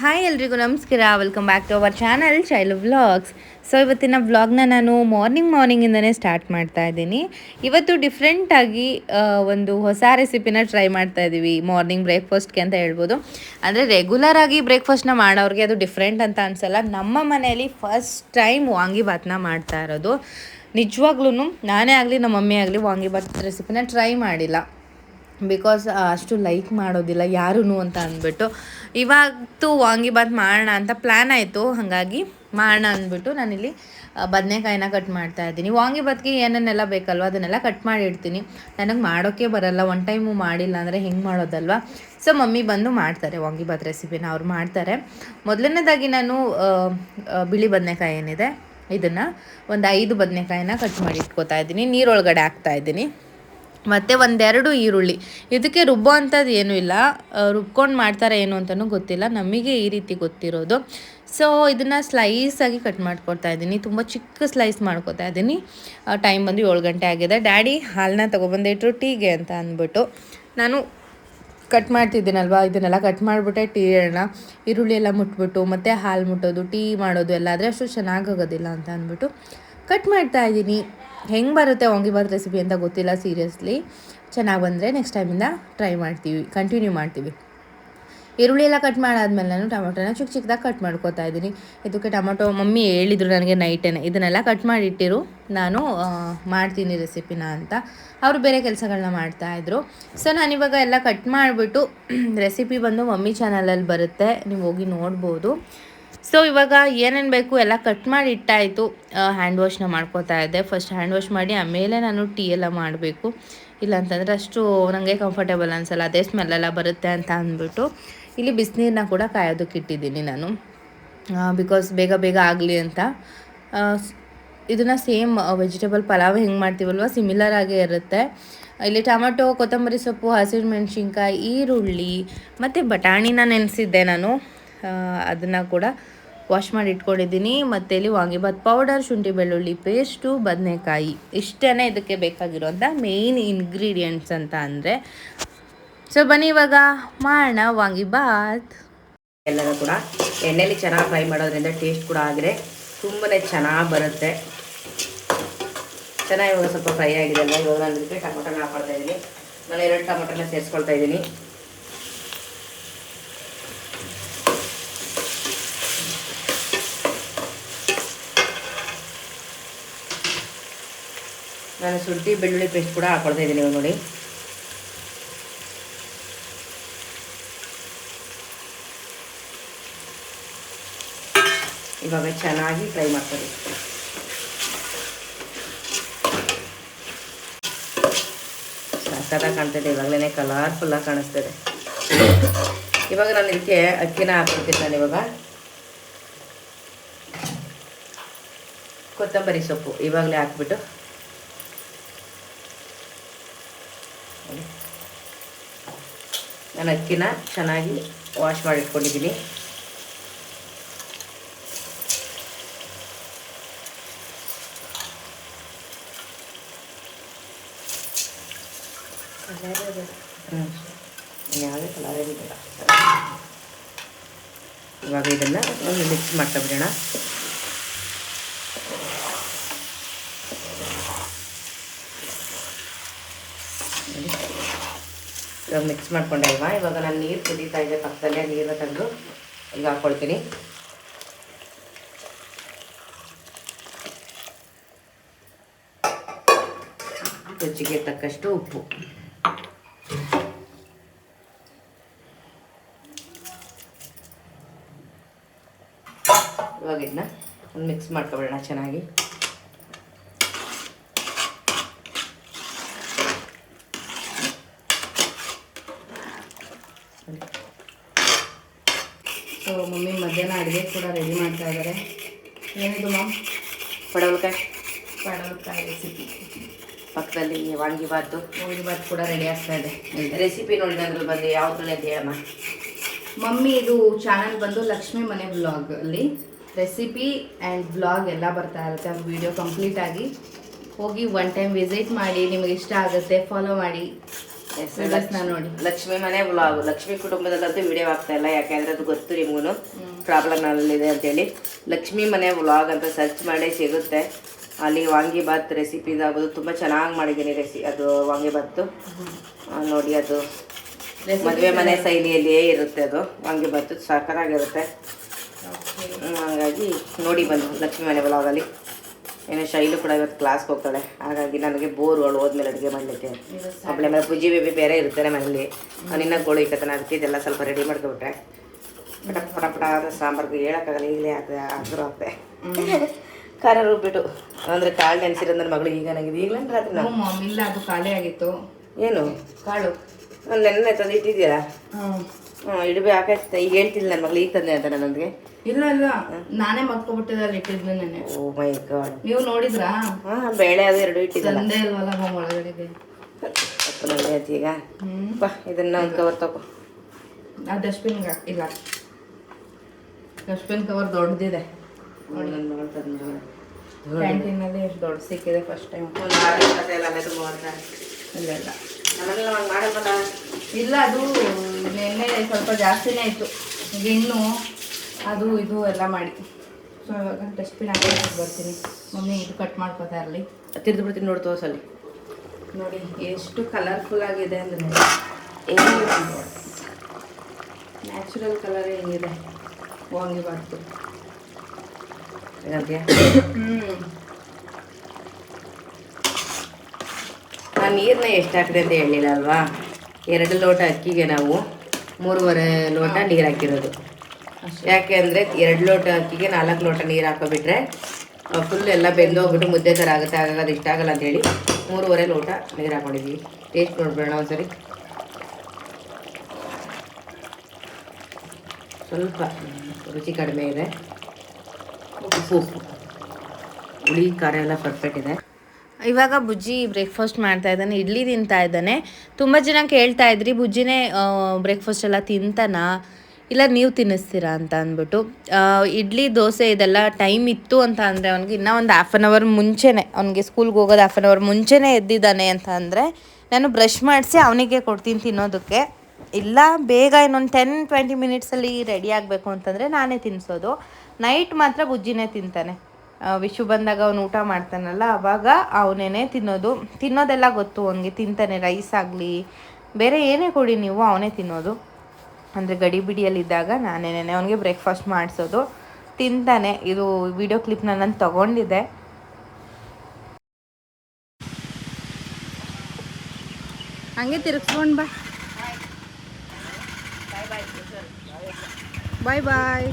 Hi ಎಲ್ರಿಗೂ ನಮಸ್ಕಾರ. Welcome back to our channel ಚೈಲ್ vlogs so ಇವತ್ತಿನ ವ್ಲಾಗ್ನ ನಾನು ಮಾರ್ನಿಂಗ್ ಮಾರ್ನಿಂಗಿಂದನೇ ಸ್ಟಾರ್ಟ್ ಮಾಡ್ತಾ ಇದ್ದೀನಿ. ಇವತ್ತು ಡಿಫ್ರೆಂಟಾಗಿ ಒಂದು ಹೊಸ ರೆಸಿಪಿನ ಟ್ರೈ ಮಾಡ್ತಾ ಇದ್ದೀವಿ ಮಾರ್ನಿಂಗ್ ಬ್ರೇಕ್ಫಾಸ್ಟ್ಗೆ ಅಂತ ಹೇಳ್ಬೋದು. ಅಂದರೆ ರೆಗ್ಯುಲರ್ ಆಗಿ ಬ್ರೇಕ್ಫಾಸ್ಟ್ನ ಮಾಡೋರಿಗೆ ಅದು ಡಿಫ್ರೆಂಟ್ ಅಂತ ಅನಿಸಲ್ಲ. ನಮ್ಮ ಮನೆಯಲ್ಲಿ ಫಸ್ಟ್ ಟೈಮ್ ವಾಂಗಿಬಾತ್ನ ಮಾಡ್ತಾ ಇರೋದು. ನಿಜವಾಗ್ಲೂ ನಾನೇ ಆಗಲಿ ನಮ್ಮ ಮಮ್ಮಿ ಆಗಲಿ ವಾಂಗಿಬಾತ್ ರೆಸಿಪಿನ ಟ್ರೈ ಮಾಡಿಲ್ಲ. ಬಿಕಾಸ್ ಅಷ್ಟು ಲೈಕ್ ಮಾಡೋದಿಲ್ಲ ಯಾರೂ ಅಂತ ಅಂದ್ಬಿಟ್ಟು. ಇವಾಗತ್ತು ವಾಂಗಿಬಾತ್ ಮಾಡೋಣ ಅಂತ ಪ್ಲ್ಯಾನ್ ಆಯಿತು. ಹಾಗಾಗಿ ಮಾಡೋಣ ಅಂದ್ಬಿಟ್ಟು ನಾನಿಲ್ಲಿ ಬದನೆಕಾಯಿನ ಕಟ್ ಮಾಡ್ತಾ ಇದ್ದೀನಿ. ವಾಂಗಿಬಾತ್ಗೆ ಏನೇನೆಲ್ಲ ಬೇಕಲ್ವ, ಅದನ್ನೆಲ್ಲ ಕಟ್ ಮಾಡಿ ಇಡ್ತೀನಿ. ನನಗೆ ಮಾಡೋಕ್ಕೆ ಬರಲ್ಲ ಒನ್ ಟೈಮು ಮಾಡಿಲ್ಲ ಅಂದರೆ ಹೆಂಗೆ ಮಾಡೋದಲ್ವ? ಸೊ ಮಮ್ಮಿ ಬಂದು ಮಾಡ್ತಾರೆ ವಾಂಗಿಬಾತ್ ರೆಸಿಪಿನ ಅವ್ರು ಮಾಡ್ತಾರೆ. ಮೊದಲನೇದಾಗಿ ನಾನು ಬಿಳಿ ಬದನೆಕಾಯಿ ಏನಿದೆ, ಇದನ್ನು ಒಂದು ಐದು ಬದನೆಕಾಯಿನ ಕಟ್ ಮಾಡಿ ಇಟ್ಕೋತಾ ಇದ್ದೀನಿ. ನೀರೊಳಗಡೆ ಹಾಕ್ತಾ ಇದ್ದೀನಿ. ಮತ್ತು ಒಂದೆರಡು ಈರುಳ್ಳಿ. ಇದಕ್ಕೆ ರುಬ್ಬೋ ಅಂಥದ್ದು ಏನೂ ಇಲ್ಲ. ರುಬ್ಕೊಂಡು ಮಾಡ್ತಾರೆ ಏನು ಅಂತಲೂ ಗೊತ್ತಿಲ್ಲ. ನಮಗೆ ಈ ರೀತಿ ಗೊತ್ತಿರೋದು. ಸೊ ಇದನ್ನು ಸ್ಲೈಸಾಗಿ ಕಟ್ ಮಾಡ್ಕೊಡ್ತಾ ಇದ್ದೀನಿ. ತುಂಬ ಚಿಕ್ಕ ಸ್ಲೈಸ್ ಮಾಡ್ಕೊತಾ ಇದ್ದೀನಿ. ಟೈಮ್ ಬಂದು ಏಳು ಗಂಟೆ ಆಗಿದೆ. ಡ್ಯಾಡಿ ಹಾಲನ್ನ ತೊಗೊಬಂದಿಟ್ರು ಟೀಗೆ ಅಂತ ಅಂದ್ಬಿಟ್ಟು ನಾನು ಕಟ್ ಮಾಡ್ತಿದ್ದೀನಲ್ವಾ? ಇದನ್ನೆಲ್ಲ ಕಟ್ ಮಾಡಿಬಿಟ್ಟೆ ಟೀ ಎಣ್ಣೆ ಈರುಳ್ಳಿ ಎಲ್ಲ ಮುಟ್ಬಿಟ್ಟು, ಮತ್ತು ಹಾಲು ಮುಟ್ಟೋದು, ಟೀ ಮಾಡೋದು ಎಲ್ಲ ಆದರೆ ಅಷ್ಟು ಚೆನ್ನಾಗಾಗೋದಿಲ್ಲ ಅಂತ ಅಂದ್ಬಿಟ್ಟು ಕಟ್ ಮಾಡ್ತಾ ಇದ್ದೀನಿ. ಹೆಂಗೆ ಬರುತ್ತೆ ವಾಂಗಿಬಾತ್ ರೆಸಿಪಿ ಅಂತ ಗೊತ್ತಿಲ್ಲ ಸೀರಿಯಸ್ಲಿ ಚೆನ್ನಾಗಿ ಬಂದರೆ ನೆಕ್ಸ್ಟ್ ಟೈಮಿಂದ ಟ್ರೈ ಮಾಡ್ತೀವಿ ಕಂಟಿನ್ಯೂ ಮಾಡ್ತೀವಿ. ಈರುಳ್ಳಿ ಎಲ್ಲ ಕಟ್ ಮಾಡಾದ್ಮೇಲೆ ನಾನು ಟೊಮೊಟೊನ ಚಿಕ್ಕ ಚಿಕ್ಕದಾಗಿ ಕಟ್ ಮಾಡ್ಕೋತಾ ಇದ್ದೀನಿ. ಇದಕ್ಕೆ ಟೊಮೊಟೊ ಮಮ್ಮಿ ಹೇಳಿದ್ರು ನನಗೆ ನೈಟೇನೆ ಇದನ್ನೆಲ್ಲ ಕಟ್ ಮಾಡಿಟ್ಟಿರು. ನಾನು ಮಾಡ್ತೀನಿ ರೆಸಿಪಿನ ಅಂತ. ಅವರು ಬೇರೆ ಕೆಲಸಗಳನ್ನ ಮಾಡ್ತಾಯಿದ್ರು ಸೊ ನಾನಿವಾಗ ಎಲ್ಲ ಕಟ್ ಮಾಡಿಬಿಟ್ಟು ರೆಸಿಪಿ ಬಂದು ಮಮ್ಮಿ ಚಾನಲಲ್ಲಿ ಬರುತ್ತೆ. ನೀವು ಹೋಗಿ ನೋಡ್ಬೋದು. ಸೊ ಇವಾಗ ಏನೇನು ಬೇಕು ಎಲ್ಲ ಕಟ್ ಮಾಡಿ ಇಟ್ಟಾಯಿತು. ಹ್ಯಾಂಡ್ ವಾಶ್ನ ಮಾಡ್ಕೋತಾ ಇದ್ದೆ. ಫಸ್ಟ್ ಹ್ಯಾಂಡ್ ವಾಶ್ ಮಾಡಿ, ಆಮೇಲೆ ನಾನು ಟೀ ಎಲ್ಲ ಮಾಡಬೇಕು. ಇಲ್ಲಾಂತಂದರೆ ಅಷ್ಟು ನನಗೆ ಕಂಫರ್ಟೇಬಲ್ ಅನಿಸಲ್ಲ. ಅದೇ ಸ್ಮೆಲ್ಲೆಲ್ಲ ಬರುತ್ತೆ ಅಂತ ಅಂದ್ಬಿಟ್ಟು ಇಲ್ಲಿ ಬಿಸಿನೀರನ್ನ ಕೂಡ ಕಾಯೋದಕ್ಕೆ ಇಟ್ಟಿದ್ದೀನಿ ನಾನು. ಬಿಕಾಸ್ ಬೇಗ ಬೇಗ ಆಗಲಿ ಅಂತ. ಇದನ್ನು ಸೇಮ್ ವೆಜಿಟೇಬಲ್ ಪಲಾವ್ ಹೆಂಗೆ ಮಾಡ್ತೀವಲ್ವ? ಸಿಮಿಲರ್ ಆಗೇ ಇರುತ್ತೆ. ಇಲ್ಲಿ ಟೊಮೆಟೊ, ಕೊತ್ತಂಬರಿ ಸೊಪ್ಪು, ಹಸಿರು ಮೆಣಸಿನ್ಕಾಯಿ, ಈರುಳ್ಳಿ, ಮತ್ತು ಬಟಾಣಿನ ನೆನೆಸಿದ್ದೆ ನಾನು. ಅದನ್ನು ಕೂಡ ವಾಶ್ ಮಾಡಿ ಇಟ್ಕೊಂಡಿದ್ದೀನಿ. ಮತ್ತು ಇಲ್ಲಿ ವಾಂಗಿಬಾತ್ ಪೌಡರ್ ಶುಂಠಿ ಬೆಳ್ಳುಳ್ಳಿ ಪೇಸ್ಟು ಬದನೆಕಾಯಿ. ಇಷ್ಟೇ ಇದಕ್ಕೆ ಬೇಕಾಗಿರೋಂಥ ಮೇಯ್ನ್ ಇಂಗ್ರೀಡಿಯೆಂಟ್ಸ್ ಅಂತ ಅಂದರೆ ಸೊ ಬನ್ನಿ ಇವಾಗ ಮಾಡೋಣ ವಾಂಗಿಬಾತ್ ಎಲ್ಲರೂ ಕೂಡ ಎಣ್ಣೆಲಿ ಚೆನ್ನಾಗಿ ಫ್ರೈ ಮಾಡೋದ್ರಿಂದ ಟೇಸ್ಟ್ ಕೂಡ ಆಗಿದೆ. ತುಂಬಾ ಚೆನ್ನಾಗಿ ಬರುತ್ತೆ. ಚೆನ್ನಾಗಿ ಇವಾಗ ಸ್ವಲ್ಪ ಫ್ರೈ ಆಗಿದೆ ಅಲ್ವಾ? ಇವಾಗ ನಾನು ಟೊಮೊಟೊನ ಇದ್ದೀನಿ ನಾನು ಎರಡು ಟೊಮೊಟೊನ ಸೇರಿಸ್ಕೊಳ್ತಾ ಇದ್ದೀನಿ ನಾನು ಶುಂಠಿ, ಬೆಳ್ಳುಳ್ಳಿ ಪೇಸ್ಟ್ ಕೂಡ ಹಾಕೊಳ್ತಾ ಇದ್ದೀನಿ ನೋಡಿ. ಇವಾಗ ಚೆನ್ನಾಗಿ ಫ್ರೈ ಮಾಡ್ತೀನಿ ಸಕ್ಕತ್ತಾಗಿ ಕಾಣ್ತಿದೆ ಇವಾಗಲೇ ಕಲರ್ಫುಲ್ಲಾಗಿ ಕಾಣಿಸ್ತಿದೆ ಇವಾಗ ನಾನು ಇದಕ್ಕೆ ಅಕ್ಕಿನ ಹಾಕ್ಬಿಡ್ತೀನಿ ನಾನು ಇವಾಗ. ಕೊತ್ತಂಬರಿ ಸೊಪ್ಪು ಇವಾಗಲೇ ಹಾಕ್ಬಿಟ್ಟು. ನಾನು ಅಕ್ಕಿನ ಚೆನ್ನಾಗಿ ವಾಶ್ ಮಾಡಿಟ್ಕೊಂಡಿದ್ದೀನಿ. ಯಾವುದೇ ಕಲರ್ ಏನಿಲ್ಲ ಇವಾಗ ಇದನ್ನು ಮಿಕ್ಸ್ ಮಾಡ್ಕೊಬಿಡೋಣ ನೋಡಿ. ಇವಾಗ ಮಿಕ್ಸ್ ಮಾಡ್ಕೊಂಡೆ ಅಲ್ವಾ ಇವಾಗ ನಾನು ನೀರು ಕುದೀತಾ ಇದೆ ಪಕ್ಕದಲ್ಲೇ ನೀರನ್ನ ತಂದು ಈಗ ಹಾಕ್ಕೊಳ್ತೀನಿ ರುಚಿಗೆ ತಕ್ಕಷ್ಟು ಉಪ್ಪು. ಇವಾಗ ಇದನ್ನ ಮಿಕ್ಸ್ ಮಾಡ್ಕೊಬಿಡೋಣ ಚೆನ್ನಾಗಿ ಸೊ ಮಮ್ಮಿ ಮಧ್ಯಾಹ್ನ ಅಡುಗೆ ಕೂಡ ರೆಡಿ ಮಾಡ್ತಾ ಇದ್ದಾರೆ. ಏನಿದು ಮ್ಯಾಮ್ ಪಡವಲಕಾಯಿ. ಪಡವಲಕಾಯಿ ರೆಸಿಪಿ ಪಕ್ಕದಲ್ಲಿ ವಾಂಗಿಬಾತು ವಾಂಗಿಬಾತ್ ಕೂಡ ರೆಡಿ ಆಗ್ತಾ ಇದೆ. ರೆಸಿಪಿ ನೋಡಿ ಅದ್ರಲ್ಲಿ ಬಂದು ಯಾವ್ದ್ರಲ್ಲಿ ಅಂತ ಹೇಳಮ್ಮ ಮಮ್ಮಿ ಇದು ಚಾನಲ್ ಬಂದು ಲಕ್ಷ್ಮಿ ಮನೆ ಬ್ಲಾಗ್ ಅಲ್ಲಿ. ರೆಸಿಪಿ ಆ್ಯಂಡ್ ಬ್ಲಾಗ್ ಎಲ್ಲ ಬರ್ತಾ ಇರುತ್ತೆ. ಅದು ವಿಡಿಯೋ ಕಂಪ್ಲೀಟಾಗಿ ಹೋಗಿ ಒನ್ ಟೈಮ್ ವಿಸಿಟ್ ಮಾಡಿ ನಿಮಗೆ ಇಷ್ಟ ಆಗುತ್ತೆ ಫಾಲೋ ಮಾಡಿ. ಹೆಸರು ವಿಡಿಯೋಸ್ನ ನೋಡಿ. ಲಕ್ಷ್ಮಿ ಮನೆ ವ್ಲಾಗ್ ಲಕ್ಷ್ಮಿ ಕುಟುಂಬದಲ್ಲಂತೂ ವಿಡಿಯೋ ಆಗ್ತಾ ಇಲ್ಲ ಯಾಕೆಂದ್ರೆ ಅದು ಗೊತ್ತು ನಿಮಗೂ ಪ್ರಾಬ್ಲಮ್ ನಲ್ಲಿದೆ ಅಂತೇಳಿ. ಲಕ್ಷ್ಮಿ ಮನೆ ವ್ಲಾಗ್ ಅಂತ ಸರ್ಚ್ ಮಾಡಿ ಸಿಗುತ್ತೆ. ಅಲ್ಲಿ ವಾಂಗಿಭಾತ್ ರೆಸಿಪಿ ಇದಾಗೋದು ತುಂಬ ಚೆನ್ನಾಗಿ ಮಾಡಿದ್ದೀನಿ ರೆಸಿ ಅದು ವಾಂಗಿಭಾತು ನೋಡಿ ಅದು. ಮದುವೆ ಮನೆ ಶೈಲಿಯಲ್ಲಿಯೇ ಇರುತ್ತೆ ಅದು. ವಾಂಗಿಭಾತು ಸಕ್ಕರಾಗಿರುತ್ತೆ ಹಾಗಾಗಿ ನೋಡಿ ಬಂದು ಲಕ್ಷ್ಮಿ ಮನೆ ವ್ಲಾಗಲ್ಲಿ ಏನೋ ಶೈಲು ಕೂಡ ಇವತ್ತು ಕ್ಲಾಸ್ಗೆ ಹೋಗ್ತಾಳೆ. ಹಾಗಾಗಿ ನನಗೆ ಬೋರ್ ಅವಳು ಹೋದ್ಮೇಲೆ ಅಡುಗೆ ಮಾಡಲಿಕ್ಕೆ. ಒಬ್ಬಳೆ ಮೇಲೆ ಪೂಜಿ ಬೇಬಿ ಬೇರೆ ಇರ್ತಾರೆ ಮನೇಲಿ ನಿನ್ನ ಗೋಳು ಇಕ್ಕತ್ತಾನೆ ಅದಕ್ಕೆ ಇದೆಲ್ಲ ಸ್ವಲ್ಪ ರೆಡಿ ಮಾಡ್ಕೊಬಿಟ್ರೆ ಪಟ ಪಟ ಪಟ ಅಂತ ಸಾಂಬಾರ್ಗೆ ಹೇಳೋಕ್ಕಾಗಲ್ಲ ಈಗಲೇ ಆಗ್ತದೆ ಆದರೂ ಆಗ್ತದೆ ಖಾರ ರುಬ್ಬಿಟ್ಟು. ಅಂದರೆ ಕಾಳು ನೆನೆಸಿರೋದು ನನ್ನ ಮಗಳು ಈಗ ನನಗೆ ಈಗಲೇ ರಾತ್ರಿ ನಾವು ಇಲ್ಲ ಅದು ಖಾಲಿ ಆಗಿತ್ತು. ಏನು? ಕಾಳು. ನಾನು ನೆನ್ನೆ ತಂದು ಇಟ್ಟಿದ್ದೀರಾ. ಹ್ಞೂ ಇಡಬೇ ಹಾಕಾಯ್ತು ಈಗ ಹೇಳ್ತಿಲ್ಲ ನನ್ನ ಮಗಳು ಈಗ ತಂದೆ ಅಂತ ನನಗೆ ಇಲ್ಲ ಇಲ್ಲ. ನಾನೇ ಮಕ್ಕೊಬಿಟ್ಟಿದ್ದೆ ಅಲ್ಲಿ ಇಟ್ಟಿದ್ದೆ ನೆನೆ. Oh my God. ನೀವು ನೋಡಿದ್ರಾ? ಹಾಂ ಬೇಳೆ ಅದು ಎರಡು ಇಟ್ಟಿದ್ದೆ ತಂದೆ ಇಲ್ವಲ್ಲ ಹೋಮ್ ಒಳಗಡೆಗೆ. ಅಪ್ಪನಲ್ಲಿ ಆಯ್ತು ಈಗ. ಬಾ ಇದನ್ನ ಒಂದು ಕವರ್ ತಗೋ. ಆ ಡಸ್ಟ್ಬಿನ್ ಇಲ್ಲ. ಡಸ್ಟ್ಬಿನ್ ಕವರ್ ದೊಡ್ಡದಿದೆ ನೋಡಿ ಕ್ಯಾಂಟೀನಲ್ಲಿ ಎಷ್ಟು ದೊಡ್ಡ ಸಿಕ್ಕಿದೆ ಫಸ್ಟ್ ಟೈಮ್ ಒಂದು ಇಲ್ಲ ಇಲ್ಲ. ನಮ್ಮನೆಲ್ಲ ಹಂಗೆ ಮಾಡಲ್ವಲ್ಲ ಇಲ್ಲ ಅದು ನಿನ್ನೆ ಸ್ವಲ್ಪ ಜಾಸ್ತಿನೇ ಇತ್ತು ಗಿಣ್ಣು ಅದು ಇದು ಎಲ್ಲ ಮಾಡಿ. ಸೊ ಇವಾಗ ಡಸ್ಟ್ಬಿನ್ ಹಾಕಿ ಬರ್ತೀನಿ. ಮಮ್ಮಿ ಇದು ಕಟ್ ಮಾಡ್ಕೋತಾ ಇರಲಿ. ತಿರ್ದು ಬಿಡ್ತೀನಿ ನೋಡಿ ತೋರ್ಸಲ್ಲಿ. ನೋಡಿ ಎಷ್ಟು ಕಲರ್ಫುಲ್ ಆಗಿದೆ ಅಂದರೆ. ನ್ಯಾಚುರಲ್ ಕಲರ್ ಹೆಂಗಿದೆ ಹೋಗಿ ಹೇಗಂತೀಯ ಹ್ಞೂ ನಾನು ನೀರನ್ನ ಎಷ್ಟು ಹಾಕಿದೆ ಅಂತ ಹೇಳಿಲ್ಲ ಅಲ್ವಾ? ಎರಡು ಲೋಟ ಅಕ್ಕಿಗೆ ನಾವು ಮೂರುವರೆ ಲೋಟ ನೀರು ಹಾಕಿರೋದು. ಯಾಕೆ ಅಂದರೆ ಎರಡು ಲೋಟ ಅಕ್ಕಿಗೆ ನಾಲ್ಕು ಲೋಟ ನೀರು ಹಾಕೋಬಿಟ್ರೆ ಫುಲ್ ಎಲ್ಲ ಬೆಂದೋಗ್ಬಿಟ್ಟು ಮುದ್ದೆ ಥರ ಆಗುತ್ತೆ. ಆಗಾಗ ಅದು ಇಷ್ಟ ಆಗಲ್ಲ ಅಂತೇಳಿ ಮೂರುವರೆ ಲೋಟ ನೀರು ಹಾಕೊಂಡಿದ್ದೀವಿ ಟೇಸ್ಟ್ ನೋಡ್ಬೇಡ ಒಂದ್ಸರಿ. ಸ್ವಲ್ಪ ರುಚಿ ಕಡಿಮೆ ಇದೆ. ಉಪ್ಪು. ಹುಳಿ, ಖಾರ ಎಲ್ಲ ಪರ್ಫೆಕ್ಟ್ ಇದೆ. ಇವಾಗ ಬುಜ್ಜಿ ಬ್ರೇಕ್ಫಾಸ್ಟ್ ಮಾಡ್ತಾ ಇದ್ದಾನೆ, ಇಡ್ಲಿ ತಿಂತಾ ಇದ್ದಾನೆ. ತುಂಬ ಜನ ಕೇಳ್ತಾ ಇದ್ರಿ, ಬುಜ್ಜಿನೇ ಬ್ರೇಕ್ಫಾಸ್ಟ್ ಎಲ್ಲ ತಿಂತಾನಾ? ಇಲ್ಲ, ನೀವು ತಿನ್ನಿಸ್ತೀರಾ ಅಂತ ಅಂದ್ಬಿಟ್ಟು ಇಡ್ಲಿ, ದೋಸೆ ಇದೆಲ್ಲ ಟೈಮ್ ಇತ್ತು ಅಂತ ಅಂದರೆ ಅವ್ನಿಗೆ ಇನ್ನೂ ಒಂದು ಹಾಫ್ ಆನ್ ಅವರ್ ಮುಂಚೆನೇ, ಅವ್ನಿಗೆ ಸ್ಕೂಲ್ಗೆ ಹೋಗೋದು ಹಾಫ್ ಆನ್ ಅವರ್ ಮುಂಚೆನೇ ಎದ್ದಿದ್ದಾನೆ ಅಂತ ಅಂದರೆ ನಾನು ಬ್ರಷ್ ಮಾಡಿಸಿ ಅವನಿಗೆ ಕೊಡ್ತೀನಿ ತಿನ್ನೋದಕ್ಕೆ. ಇಲ್ಲ, ಬೇಗ ಇನ್ನೊಂದು ಟೆನ್ ಟ್ವೆಂಟಿ ಮಿನಿಟ್ಸಲ್ಲಿ ರೆಡಿ ಆಗಬೇಕು ಅಂತಂದರೆ ನಾನೇ ತಿನ್ನಿಸೋದು ನೈಟ್ ಮಾತ್ರ ಬುಜ್ಜಿನೇ ತಿಂತಾನೆ. ವಿಶು ಬಂದಾಗ ಅವನು ಊಟ ಮಾಡ್ತಾನಲ್ಲ ಆವಾಗ ಅವನೇನೆ ತಿನ್ನೋದು. ತಿನ್ನೋದೆಲ್ಲ ಗೊತ್ತು, ಅವನಿಗೆ ತಿಂತಾನೆ ರೈಸ್ ಆಗಲಿ, ಬೇರೆ ಏನೇ ಕೊಡಿ ನೀವು, ಅವನೇ ತಿನ್ನೋದು. ಅಂದರೆ ಗಡಿ ಬಿಡಿಯಲ್ಲಿದ್ದಾಗ ನಾನೇನೆ ಅವನಿಗೆ ಬ್ರೇಕ್ಫಾಸ್ಟ್ ಮಾಡಿಸೋದು. ತಿಂತಾನೆ. ಇದು ವಿಡಿಯೋ ಕ್ಲಿಪ್ನ ನಾನು ತಗೊಂಡಿದ್ದೆ. ಹಂಗೆ ತಿರುಗಿಸ್ಕೊಂಡು ಬಾ. ಬಾಯ್ ಬಾಯ್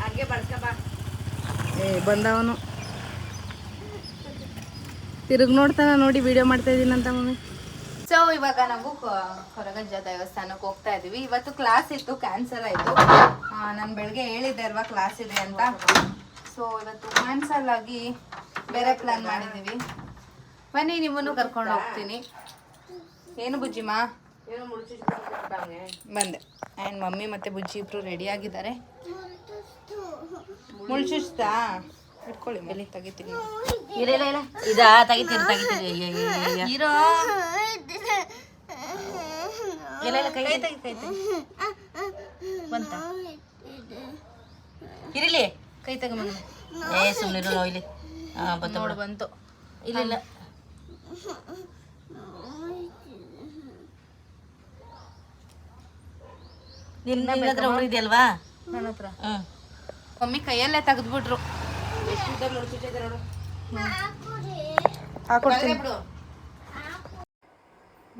ಹಾಗೆ ಬಾ. ಏ ಬಂದವನು. ತಿರುಗಿ ನೋಡ್ತಾನ ನೋಡಿ ವಿಡಿಯೋ ಮಾಡ್ತಾ ಇದ್ದೀನಂತ ಮಮ್ಮಿ. ಸೊ ಇವಾಗ ನಾವು ಕೊರಗಜ್ಜ ದೇವಸ್ಥಾನಕ್ಕೆ ಹೋಗ್ತಾ ಇದೀವಿ. ಇವತ್ತು ಕ್ಲಾಸ್ ಇತ್ತು ಕ್ಯಾನ್ಸಲ್ ಆಯ್ತು. ನಾನು ಬೆಳಗ್ಗೆ ಹೇಳಿದ್ದೆ ಅಲ್ವಾ ಕ್ಲಾಸ್ ಇದೆ ಅಂತ. ಸೊ ಇವತ್ತು ಕ್ಯಾನ್ಸಲ್ ಆಗಿ ಬೇರೆ ಪ್ಲಾನ್ ಮಾಡಿದೀವಿ. ಬನ್ನಿ ನಿಮ್ಮನ್ನು ಕರ್ಕೊಂಡು ಹೋಗ್ತೀನಿ. ಏನು ಬುಜ್ಜಿಮ್ಮ? ಬಂದೆ. ಆ್ಯಂಡ್ ಮಮ್ಮಿ ಮತ್ತು ಬುಜ್ಜಿ ಇಬ್ರು ರೆಡಿ ಆಗಿದ್ದಾರೆ. ಮುಳ್ಚುಚ್ತಾ ಇಟ್ಕೊಳ್ಳಿ ಮೇಲೆ ತೆಗಿತೀನಿ. ಇಲ್ಲ ಇಲ್ಲ ಇಲ್ಲ. ಇದಾ ಕೈ ಕೈ ತೆಗಿ ಕೈ ತೆಗಿ. ಬಂತ. ಇರಲಿ. ಕೈ ತೆಗಿ ಮಗನ. ಏ ಸುಮ್ಮನಿರು ನಾವು ಇಲ್ಲಿ ಹಾಂ ನೋಡು ಬಂತು. ಇಲ್ಲ ಇಲ್ಲ. ನಿನ್ನ ಹತ್ರ ನನ್ನ ಹತ್ರ. ಹ್ಞೂ ಮಮ್ಮಿ ಕೈಯಲ್ಲೇ ತೆಗೆದ್ಬಿಟ್ರು.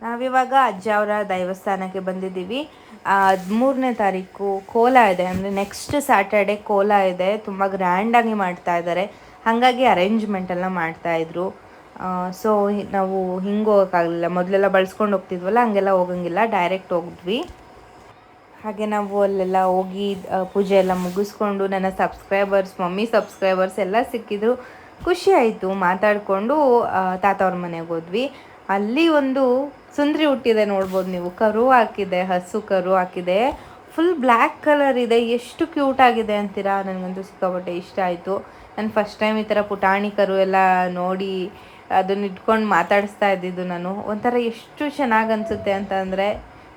ನಾವಿವಾಗ ಅಜ್ಜ ಅವರ ದೇವಸ್ಥಾನಕ್ಕೆ ಬಂದಿದ್ದೀವಿ. ಹದಿಮೂರನೇ ತಾರೀಕು ಕೋಲ ಇದೆ. ಅಂದರೆ ನೆಕ್ಸ್ಟ್ ಸ್ಯಾಟರ್ಡೆ ಕೋಲ ಇದೆ. ತುಂಬ ಗ್ರ್ಯಾಂಡಾಗಿ ಮಾಡ್ತಾ ಇದ್ದಾರೆ. ಹಾಗಾಗಿ ಅರೇಂಜ್ಮೆಂಟ್ ಎಲ್ಲ ಮಾಡ್ತಾಯಿದ್ರು ಸೊ ನಾವು ಹಿಂಗೆ ಹೋಗೋಕ್ಕಾಗಲಿಲ್ಲ. ಮೊದಲೆಲ್ಲ ಬಳಸ್ಕೊಂಡು ಹೋಗ್ತಿದ್ವಲ್ಲ, ಹಂಗೆಲ್ಲ ಹೋಗಂಗಿಲ್ಲ. ಡೈರೆಕ್ಟ್ ಹೋಗಿದ್ವಿ. ಹಾಗೆ ನಾವು ಅಲ್ಲೆಲ್ಲ ಹೋಗಿ ಪೂಜೆ ಎಲ್ಲ ಮುಗಿಸ್ಕೊಂಡು ನನ್ನ ಸಬ್ಸ್ಕ್ರೈಬರ್ಸ್ ಮಮ್ಮಿ ಸಬ್ಸ್ಕ್ರೈಬರ್ಸ್ ಎಲ್ಲ ಸಿಕ್ಕಿದ್ರು. ಖುಷಿ ಆಯಿತು ಮಾತಾಡಿಕೊಂಡು ತಾತ ಅವ್ರ ಮನೆಗೆ ಹೋದ್ವಿ. ಅಲ್ಲಿ ಒಂದು ಸುಂದ್ರಿ ಹುಟ್ಟಿದೆ ನೋಡ್ಬೋದು ನೀವು. ಕರು ಹಾಕಿದೆ, ಹಸು ಕರು ಹಾಕಿದೆ. ಫುಲ್ ಬ್ಲ್ಯಾಕ್ ಕಲರ್ ಇದೆ. ಎಷ್ಟು ಕ್ಯೂಟ್ ಆಗಿದೆ ಅಂತೀರಾ? ನನಗಂತೂ ಸಿಕ್ಕಾಪಟ್ಟೆ ಇಷ್ಟ ಆಯಿತು. ನಾನು ಫಸ್ಟ್ ಟೈಮ್ ಈ ಥರ ಪುಟಾಣಿ ಕರು ಎಲ್ಲ ನೋಡಿ ಅದನ್ನ ಇಟ್ಕೊಂಡು ಮಾತಾಡಿಸ್ತಾ ಇದ್ದಿದ್ದು ನಾನು. ಒಂಥರ ಎಷ್ಟು ಚೆನ್ನಾಗಿ ಅನಿಸುತ್ತೆ ಅಂತ ಅಂದರೆ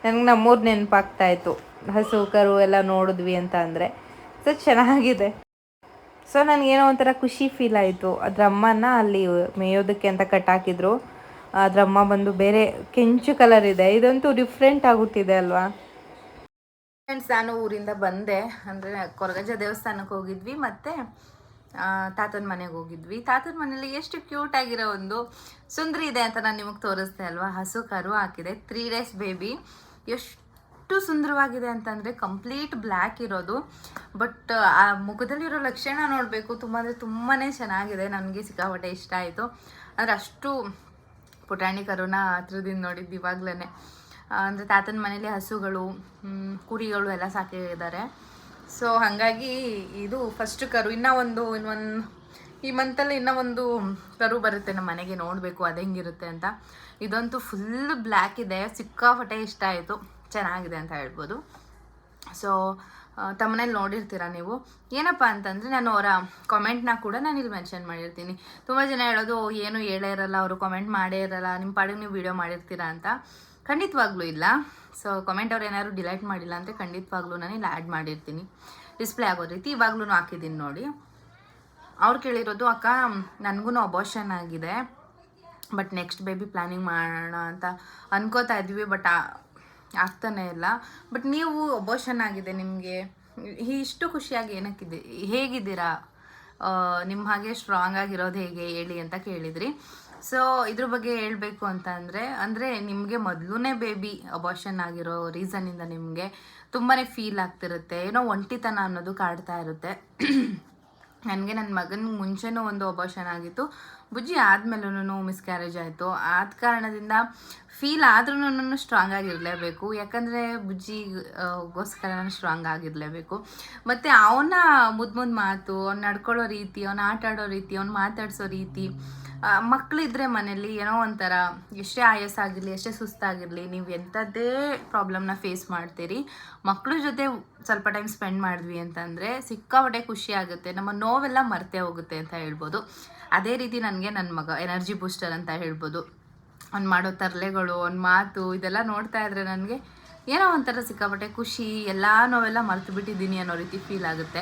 ನನಗೆ ನಮ್ಮೂರು ನೆನಪಾಗ್ತಾ ಇತ್ತು. ಹಸು ಕರು ಎಲ್ಲ ನೋಡಿದ್ವಿ ಅಂತ ಅಂದರೆ ಸೊ ಚೆನ್ನಾಗಿದೆ. ಸೊ ನನಗೇನೋ ಒಂಥರ ಖುಷಿ ಫೀಲ್ ಆಯಿತು. ಅದ್ರ ಅಮ್ಮನ ಅಲ್ಲಿ ಮೇಯೋದಕ್ಕೆ ಅಂತ ಕಟ್ಟಾಕಿದ್ರು ಅದ್ರ ಅಮ್ಮ ಬಂದು ಬೇರೆ ಕೆಂಚು ಕಲರ್ ಇದೆ. ಇದಂತೂ ಡಿಫ್ರೆಂಟ್ ಆಗುತ್ತಿದೆ ಅಲ್ವಾ? ಫ್ರೆಂಡ್ಸ್ ನಾನು ಊರಿಂದ ಬಂದೆ. ಅಂದರೆ ಕೊರಗಜ್ಜ ದೇವಸ್ಥಾನಕ್ಕೆ ಹೋಗಿದ್ವಿ. ಮತ್ತು ತಾತನ ಮನೆಗೆ ಹೋಗಿದ್ವಿ. ತಾತನ ಮನೇಲಿ ಎಷ್ಟು ಕ್ಯೂಟ್ ಆಗಿರೋ ಒಂದು ಸುಂದರಿ ಇದೆ ಅಂತ ನಾನು ನಿಮಗೆ ತೋರಿಸ್ದೆ ಅಲ್ವಾ? ಹಸು ಕರು ಹಾಕಿದೆ. ತ್ರೀ ಡೇಸ್ ಬೇಬಿ ಎಷ್ಟು ಸುಂದರವಾಗಿದೆ ಅಂತಂದರೆ ಕಂಪ್ಲೀಟ್ ಬ್ಲ್ಯಾಕ್ ಇರೋದು. ಬಟ್, ಆ, ಮುಖದಲ್ಲಿರೋ ಲಕ್ಷಣ ನೋಡಬೇಕು. ತುಂಬ ಅಂದರೆ ತುಂಬಾ ಚೆನ್ನಾಗಿದೆ. ನನಗೆ ಸಿಕ್ಕಾಪಟ್ಟೆ ಇಷ್ಟ ಆಯಿತು. ಅಂದರೆ ಅಷ್ಟು ಪುಟಾಣಿ ಕರುನ ಹತ್ರದಿಂದ ನೋಡಿದ್ದು ಇವಾಗ್ಲೇ ಅಂದರೆ ತಾತನ ಮನೇಲಿ ಹಸುಗಳು ಕುರಿಗಳು ಎಲ್ಲ ಸಾಕಿದ್ದಾರೆ ಸೊ ಹಾಗಾಗಿ ಇದು ಫಸ್ಟ್ ಕರು. ಇನ್ನೂ ಒಂದು ಇನ್ನೊಂದು ಈ ಮಂತಲ್ಲಿ ಇನ್ನೂ ಒಂದು ಕರು ಬರುತ್ತೆ. ನಮ್ಮ ಮನೆಗೆ ನೋಡಬೇಕು. ಅದು ಹೆಂಗಿರುತ್ತೆ ಅಂತ. ಇದಂತೂ ಫುಲ್ ಬ್ಲ್ಯಾಕ್ ಇದೆ. ಸಿಕ್ಕಾಪಟ್ಟೆ ಇಷ್ಟ ಆಯಿತು. ಚೆನ್ನಾಗಿದೆ ಅಂತ ಹೇಳ್ಬೋದು. ಸೊ ತಮ್ಮನೇಲಿ ನೋಡಿರ್ತೀರ ನೀವು? ಏನಪ್ಪ ಅಂತಂದರೆ ನಾನು ಅವರ ಕಾಮೆಂಟ್ನ ಕೂಡ ನಾನು ಇಲ್ಲಿ ಮೆನ್ಷನ್ ಮಾಡಿರ್ತೀನಿ. ತುಂಬ ಜನ ಹೇಳೋದು ಏನು ಹೇಳೇ ಇರಲ್ಲ, ಅವರು ಕಾಮೆಂಟ್ ಮಾಡೇ ಇರಲ್ಲ ನಿಮ್ಮ ಪಾಡಿಗೆ ನೀವು ವೀಡಿಯೋ ಮಾಡಿರ್ತೀರಾ ಅಂತ. ಖಂಡಿತವಾಗ್ಲೂ ಇಲ್ಲ. ಸೊ ಕಾಮೆಂಟ್ ಅವ್ರು ಏನಾದ್ರು ಡಿಲೈಟ್ ಮಾಡಿಲ್ಲ ಅಂದರೆ ಖಂಡಿತವಾಗ್ಲೂ ನಾನು ಇಲ್ಲಿ ಆ್ಯಡ್ ಮಾಡಿರ್ತೀನಿ. ಡಿಸ್ಪ್ಲೇ ಆಗೋ ರೀತಿ ಇವಾಗ್ಲೂ ಹಾಕಿದ್ದೀನಿ ನೋಡಿ. ಅವ್ರು ಕೇಳಿರೋದು, ಅಕ್ಕ ನನಗೂ ಅಬೋಷನ್ ಆಗಿದೆ ಬಟ್ ನೆಕ್ಸ್ಟ್ ಬೇಬಿ ಪ್ಲ್ಯಾನಿಂಗ್ ಮಾಡೋಣ ಅಂತ ಅನ್ಕೋತಾ ಇದ್ವಿ ಬಟ್ ಆಗ್ತಾನೆ ಇಲ್ಲ. ಬಟ್ ನೀವು ಅಬೋಷನ್ ಆಗಿದೆ ನಿಮಗೆ. ಇಷ್ಟು ಖುಷಿಯಾಗಿ ಏನಕ್ಕಿದೆ, ಹೇಗಿದ್ದೀರಾ? ನಿಮ್ಮ ಹಾಗೆ ಸ್ಟ್ರಾಂಗ್ ಆಗಿರೋದು ಹೇಗೆ ಹೇಳಿ ಅಂತ ಕೇಳಿದ್ರಿ. ಸೊ ಇದ್ರ ಬಗ್ಗೆ ಹೇಳಬೇಕು ಅಂತ ಅಂದರೆ ಅಂದರೆ ನಿಮಗೆ ಮೊದಲನೇ ಬೇಬಿ ಅಬೋಷನ್ ಆಗಿರೋ ರೀಸನಿಂದ ನಿಮಗೆ ತುಂಬಾ ಫೀಲ್ ಆಗ್ತಿರುತ್ತೆ. ಏನೋ ಒಂಟಿತನ ಅನ್ನೋದು ಕಾಡ್ತಾ ಇರುತ್ತೆ. ನನಗೆ ನನ್ನ ಮಗನ ಮುಂಚೆನೂ ಒಂದು ಅಬಾಷನ್ ಆಗಿತ್ತು. ಬುಜ್ಜಿ, ಆದ್ಮೇಲೂ ಮಿಸ್ ಕ್ಯಾರೇಜ್ ಆಯಿತು. ಆದ ಕಾರಣದಿಂದ ಫೀಲ್ ಆದ್ರೂ ಸ್ಟ್ರಾಂಗ್ ಆಗಿರಲೇಬೇಕು. ಯಾಕಂದರೆ ಬುಜ್ಜಿಗೋಸ್ಕರ ನಾನು ಸ್ಟ್ರಾಂಗ್ ಆಗಿರಲೇಬೇಕು. ಮತ್ತು ಅವನ ಮುದ್ದು ಮಾತು, ಅವ್ನು ನಡ್ಕೊಳ್ಳೋ ರೀತಿ, ಅವ್ನು ಆಟ ಆಡೋ ರೀತಿ, ಅವ್ನು ಮಾತಾಡಿಸೋ ರೀತಿ ಮಕ್ಕಳಿದ್ರೆ ಮನೇಲಿ ಏನೋ ಒಂಥರ ಎಷ್ಟೇ ಆಯಸ್ಸಾಗಿರಲಿ ಎಷ್ಟೇ ಸುಸ್ತಾಗಿರಲಿ, ನೀವು ಎಂಥದ್ದೇ ಪ್ರಾಬ್ಲಮ್ನ ಫೇಸ್ ಮಾಡ್ತೀರಿ. ಮಕ್ಕಳ ಜೊತೆ ಸ್ವಲ್ಪ ಟೈಮ್ ಸ್ಪೆಂಡ್ ಮಾಡಿದ್ವಿ ಅಂತಂದರೆ ಸಿಕ್ಕಾಪಟ್ಟೆ ಖುಷಿ ಆಗುತ್ತೆ. ನಮ್ಮ ನೋವೆಲ್ಲ ಮರ್ತೇ ಹೋಗುತ್ತೆ ಅಂತ ಹೇಳ್ಬೋದು. ಅದೇ ರೀತಿ ನನಗೆ ನನ್ನ ಮಗ ಎನರ್ಜಿ ಬೂಸ್ಟರ್ ಅಂತ ಹೇಳ್ಬೋದು. ಅವ್ನು ಮಾಡೋ ತರಲೆಗಳು, ಅವ್ನ ಮಾತು ಇದೆಲ್ಲ ನೋಡ್ತಾ ಇದ್ರೆ ನನಗೆ ಏನೋ ಒಂಥರ ಸಿಕ್ಕಾಪಟ್ಟೆ ಖುಷಿ, ಎಲ್ಲ ನೋವೆಲ್ಲ ಮರೆತು ಬಿಟ್ಟಿದ್ದೀನಿ ಅನ್ನೋ ರೀತಿ ಫೀಲ್ ಆಗುತ್ತೆ.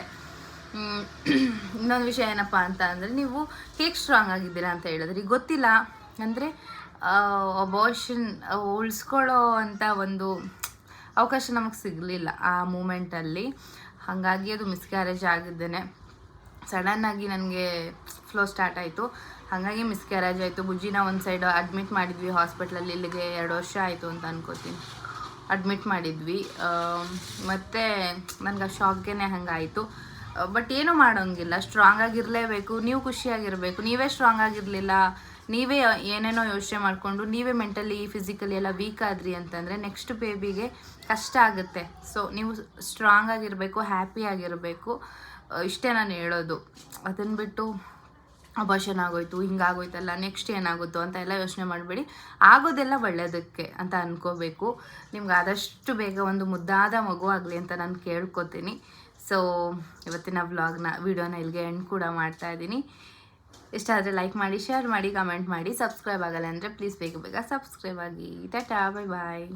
ಇನ್ನೊಂದು ವಿಷಯ ಏನಪ್ಪ ಅಂತ ಅಂದರೆ ನೀವು ಹೇಗೆ ಸ್ಟ್ರಾಂಗ್ ಆಗಿದ್ದೀರಾ ಅಂತ ಹೇಳಿದ್ರೆ, ಈಗ ಗೊತ್ತಿಲ್ಲ. ಅಂದರೆ ಅಬೋಷನ್ ಉಳಿಸ್ಕೊಳ್ಳೋ ಅಂತ ಒಂದು ಅವಕಾಶ ನಮಗೆ ಸಿಗಲಿಲ್ಲ ಆ ಮೂಮೆಂಟಲ್ಲಿ ಹಾಗಾಗಿ ಅದು ಮಿಸ್ಕ್ಯಾರೇಜ್ ಆಗಿದ್ದೇನೆ. ಸಡನ್ನಾಗಿ ನನಗೆ ಫ್ಲೋ ಸ್ಟಾರ್ಟ್ ಆಯಿತು. ಹಾಗಾಗಿ ಮಿಸ್ಕ್ಯಾರೇಜ್ ಆಯಿತು. ಬುಜ್ಜಿನ ಒಂದು ಸೈಡ್ ಅಡ್ಮಿಟ್ ಮಾಡಿದ್ವಿ ಹಾಸ್ಪಿಟ್ಲಲ್ಲಿ ಇಲ್ಲಿಗೆ ಎರಡು ವರ್ಷ ಆಯಿತು ಅಂತ ಅನ್ಕೋತೀನಿ. ಅಡ್ಮಿಟ್ ಮಾಡಿದ್ವಿ. ಮತ್ತು ನನಗೆ ಶಾಕ್ಗೆ ಹಂಗಾಯಿತು. ಬಟ್ ಏನೂ ಮಾಡೋಂಗಿಲ್ಲ. ಸ್ಟ್ರಾಂಗ್ ಆಗಿರಲೇಬೇಕು. ನೀವು ಖುಷಿಯಾಗಿರಬೇಕು. ನೀವೇ ಸ್ಟ್ರಾಂಗ್ ಆಗಿರಲಿಲ್ಲ. ನೀವೇ ಏನೇನೋ ಯೋಚನೆ ಮಾಡಿಕೊಂಡು ನೀವೇ ಮೆಂಟಲಿ ಫಿಸಿಕಲಿ ಎಲ್ಲ ವೀಕ್ ಆದ್ರಿ ಅಂತಂದರೆ ನೆಕ್ಸ್ಟ್ ಬೇಬಿಗೆ ಕಷ್ಟ ಆಗುತ್ತೆ. ಸೊ ನೀವು ಸ್ಟ್ರಾಂಗ್ ಆಗಿರಬೇಕು ಹ್ಯಾಪಿ ಆಗಿರಬೇಕು. ಇಷ್ಟೇ ನಾನು ಹೇಳೋದು. ಅದನ್ನು ಬಿಟ್ಟು ಅಬಾಷನ್ ಆಗೋಯ್ತು ಹಿಂಗಾಗೋಯ್ತಲ್ಲ ನೆಕ್ಸ್ಟ್ ಏನಾಗುತ್ತೋ ಅಂತ ಎಲ್ಲ ಯೋಚನೆ ಮಾಡಬೇಡಿ. ಆಗೋದೆಲ್ಲ ಒಳ್ಳೆಯದಕ್ಕೆ ಅಂತ ಅನ್ಕೋಬೇಕು. ನಿಮ್ಗೆ ಆದಷ್ಟು ಬೇಗ ಒಂದು ಮುದ್ದಾದ ಮಗು ಆಗಲಿ ಅಂತ ನಾನು ಕೇಳ್ಕೊತೀನಿ. ಸೊ ಇವತ್ತಿನ ವ್ಲಾಗ್ನ ವೀಡಿಯೋನ ಇಲ್ಲಿಗೆ ಎಂಡ್ ಕೂಡ ಮಾಡ್ತಾ ಇದ್ದೀನಿ. ಇಷ್ಟ ಆದರೆ ಲೈಕ್ ಮಾಡಿ ಶೇರ್ ಮಾಡಿ ಕಮೆಂಟ್ ಮಾಡಿ ಸಬ್ಸ್ಕ್ರೈಬ್ ಆಗಲ್ಲ ಅಂದರೆ ಪ್ಲೀಸ್ ಬೇಗ ಬೇಗ ಸಬ್ಸ್ಕ್ರೈಬ್ ಆಗಿ. ಟಾಟಾ ಬಾಯ್ ಬಾಯ್